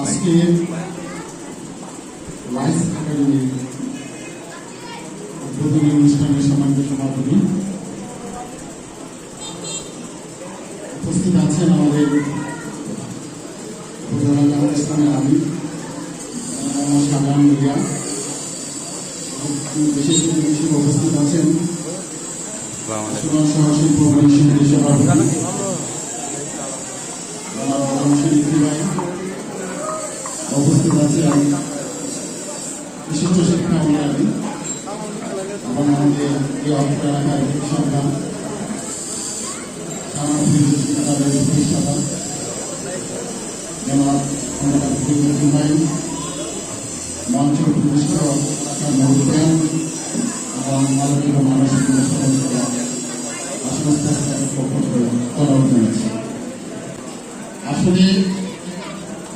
আজকে লাইস একাডেমির উদ্বোধনী অনুষ্ঠানের সম্মানিত সভাপতি উপস্থিত আছেন আমাদের উপজেলা জামাত ইসলামের আমি সাধারণ মিডিয়া বিশেষ কিছু হিসেবে উপস্থিত আছেন সহশিল্প সভাপতি ভাই উপস্থিত আছেন বিশিষ্ট শিক্ষা অনুরাগী এবং আমাদের এই অর্থ এলাকার সন্তান সামাজিক তাদের প্রতিষ্ঠাতা যেমন ফরিদুদ্দিন মঞ্চ জানাচ্ছি আসলে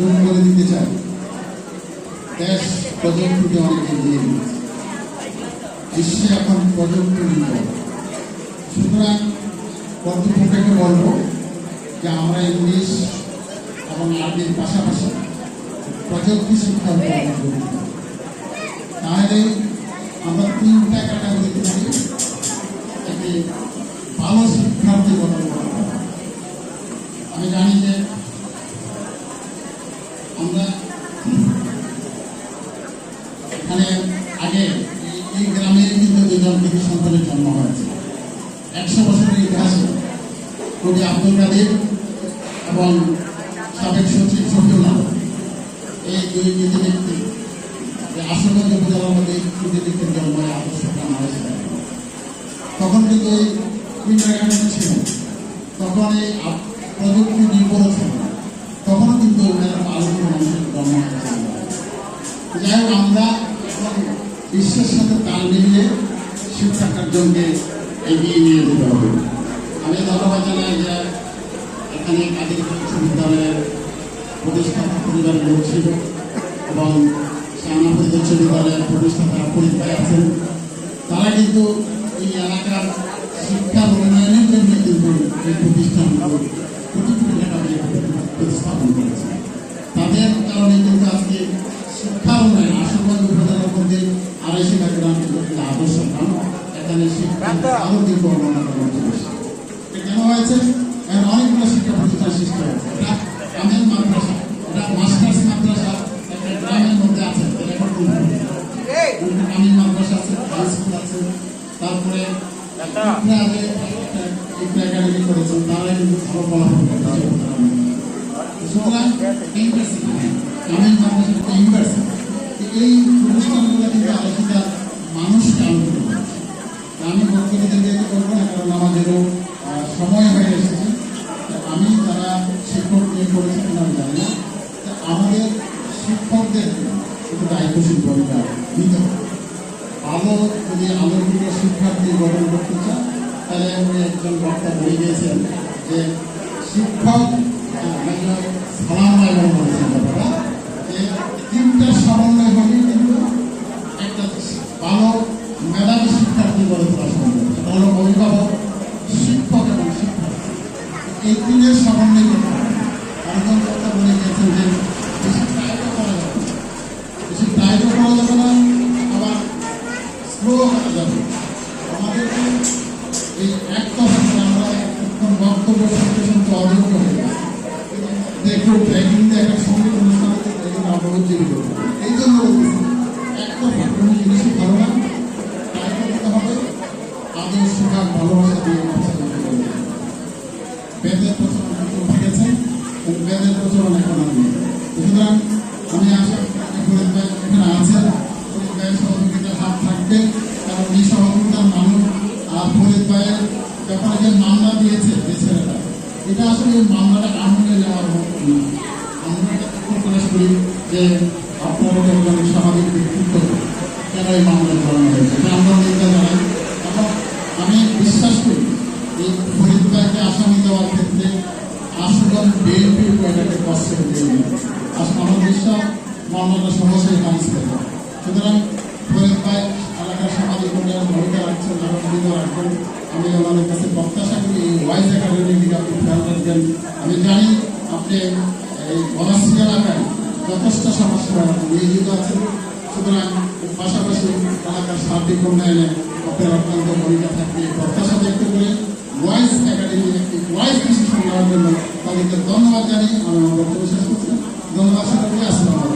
জোর করে দিতে চাই। দেশ প্রযুক্তিতে অনেক এগিয়ে বিশ্বে এখন প্রযুক্তি নির্ভর সুতরাং কর্তৃপক্ষকে বলব যে আমরা ইংলিশ এবং আরবির পাশাপাশি প্রযুক্তি শিক্ষা। তাহলে আমরা তিনটা ক্যাটাগরিতে পারি। একটি ভালো শিক্ষার্থী গঠন করতে আমি জানি যে আমরা, এখানে আগে এই- এই গ্রামে কিন্তু দুজন কৃষি সন্তানের জন্ম হয়েছে। একশো বছরের ইতিহাসে কবি আব্দুল কাদের এবং সাবেক সচিব শফিউল্লাহ। এই দুই কৃতি ব্যক্তি আশুগঞ্জ উপজেলার মধ্যে কৃতি জন্ম তখন কিন্তু এই কিন্ডারগার্ডেন ছিল? তখন এই প্রযুক্তি নির্ভর ছিল যাই হোক আমরা বিশ্বের সাথে তাল মিলিয়ে শিক্ষা কার্যকে এগিয়ে নিয়ে যেতে হবে। আমি ধন্যবাদ জানাই যে এখানে কাদের উচ্চ বিদ্যালয়ের প্রতিষ্ঠাতা পরিবারের লোক এবং শ্যামাপতি উচ্চ বিদ্যালয়ের প্রতিষ্ঠাতা পরীক্ষায় আছেন। তারা কিন্তু এই এলাকার শিক্ষার উন্নয়নের জন্য কিন্তু এই প্রতিষ্ঠানগুলো কোটি কোটি প্রতিস্থাপন করেছে। তাদের কারণে কিন্তু আজকে উন্নয়ন আশুগঞ্জ উপজেলার মধ্যে আড়াইশো গ্রাম কিন্তু একটা আদর্শ গ্রাম এখানে শিক্ষা বর্ণনা কেন সৃষ্টি হয়েছে এটা গ্রামের মাদ্রাসা এটা মাস্টার্স গ্রামের মধ্যে আছে গ্রামীণ মাদ্রাসা আছে হাই স্কুল আছে তারপরে করেছেন তারা কিন্তু গ্রামীণ মাদ্রাসা একটা ইউনিভার্সিটি এই প্রতিষ্ঠানগুলো কিন্তু আলোচিত মানুষকে আলোচনা করছে আমি বক্তব্য দিতে করব না কারণ আমাদেরও সময় হয়ে এসেছে আমি যারা শিক্ষক নিয়ে করেছি কিনা আমি জানি না আমাদের শিক্ষকদের একটু দায়িত্বশীল ভূমিকা নিতে হবে ভালো যদি আলোকিত শিক্ষার্থী গঠন করতে চান তাহলে উনি একজন বক্তা বলে দিয়েছেন যে শিক্ষক আহ, সালাম এই তিনের সমন্বয় কথা বলে গিয়েছেন যে বেশি দায়িত্ব করা যাবে বেশি দায়িত্ব করা যাবে না, আবার স্লো করা যাবে। আমাদেরকে এই এক করে আমরা এখন বক্তব্য শুনতে শুনতে অযোগ্য হয়ে গেছি দেখো ট্রেনিং একটা সংগীত অনুষ্ঠান ট্রেনিং আমরা এই জন্য এক কথা কোনো জিনিসই ভালো না। তাই করতে হবে আদর সুখার ভালোবাসা দিয়ে ব্যাগের প্রচলন এখন আর নেই। সুতরাং আমি আশা করি এখানে আছেন ব্যাগের সহযোগিতার হাত থাকবে, কারণ এই সহযোগিতার মানুষ আর ফরিদ ভাইয়ের ব্যাপারে যে মামলা দিয়েছে যে ছেলেটা, এটা আসলে মামলাটা আনন্দে নেওয়ার মতো আমরা প্রকাশ করি যে আপনার একজন সামাজিক ব্যক্তিত্ব কেন এই মামলা ধরানো হয়েছে। এটা আমরা নিন্দা জানাই। এবং আমি বিশ্বাস করি এই ফরিদ ভাইকে আসামি দেওয়ার ক্ষেত্রে আশুগঞ্জ বিএনপি এটাকে কষ্ট দিয়ে আসলে আমার বিশ্বাস মামলাটা সুতরাং ফরিদ ভাই, এলাকার সামাজিক উন্নয়ন ভূমিকা রাখছেন আগামী রাখবেন। আমি ওনাদের কাছে প্রত্যাশা করি, এই ওয়াইজ আপনি জানি আপনি এই বনাশ্রী এলাকায় যথেষ্ট সমস্যা নিয়োজিত আছেন। সুতরাং পাশাপাশি এলাকার সার্বিক উন্নয়নে আপনার অত্যন্ত ভূমিকা থাকবে। প্রত্যাশা ব্যক্ত করে ওয়াইজ একাডেমি একটি ওয়াইজ ডিসিশন নেওয়ার জন্য তাদেরকে ধন্যবাদ জানিয়ে আমি আমার বক্তব্য শেষ করছি ধন্যবাদ সকলকে আসসালামু